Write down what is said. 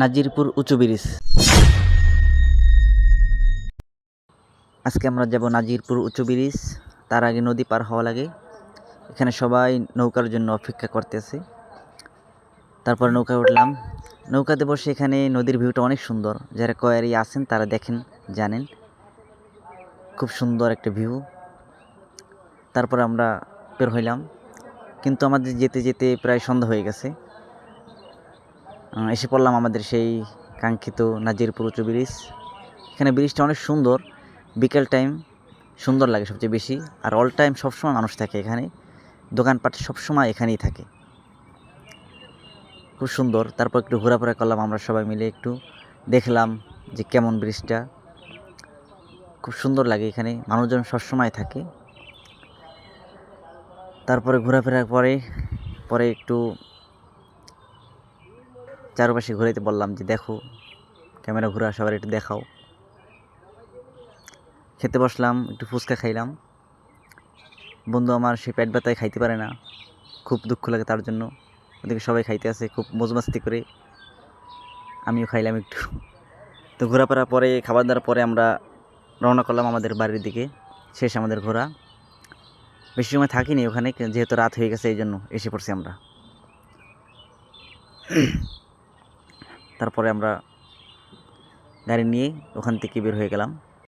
নাজিরপুর উঁচু ব্রিজ। আজকে আমরা যাব নাজিরপুর উঁচু ব্রিজ। তার আগে নদী পার হওয়া লাগে। এখানে সবাই নৌকার জন্য অপেক্ষা করতেছে। তারপর নৌকায় উঠলাম। নৌকাতে বসে এখানে নদীর ভিউটা অনেক সুন্দর। যারা কয়ারি আছেন, তারা দেখেন, জানেন। খুব সুন্দর একটা ভিউ তারপর আমরা বের হইলাম। কিন্তু আমাদের যেতে যেতে প্রায় সন্ধ্যা হয়ে গেছে। এসে পড়লাম আমাদের সেই কাঙ্ক্ষিত নাজিরপুর উঁচু ব্রিজ। এখানে ব্রিজটা অনেক সুন্দর, বিকেল টাইম সুন্দর লাগে সবচেয়ে বেশি। আর অল টাইম সবসময় মানুষ থাকে এখানে, দোকানপাট সবসময় এখানেই থাকে। খুব সুন্দর, তারপর একটু ঘোরাফেরা করলাম আমরা সবাই মিলে, একটু দেখলাম যে কেমন ব্রিজটা। খুব সুন্দর লাগে এখানে, মানুষজন সবসময় থাকে। তারপরে ঘোরাফেরার পরে পরে একটু চারপাশে ঘুরাইতে বললাম যে, দেখো, ক্যামেরা ঘুরা সবার একটু দেখাও। খেতে বসলাম, একটু ফুচকা খাইলাম। বন্ধু আমার, সে পেট ব্যথায় খাইতে পারে না। খুব দুঃখ লাগে তার জন্য। ওদিকে সবাই খাইতে আছে, খুব মজমাস্তি করে। আমিও খাইলাম একটু। তো ঘোরাফেরা পরে খাবার দাবার পরে আমরা রওনা করলাম আমাদের বাড়ির দিকে। শেষ আমাদের ঘোরা। বেশি সময় থাকিনি ওখানে, যেহেতু রাত হয়ে গেছে এই জন্য এসে পড়ছি আমরা। তারপরে আমরা গাড়ি নিয়ে ওখান থেকে বের হয়ে গেলাম।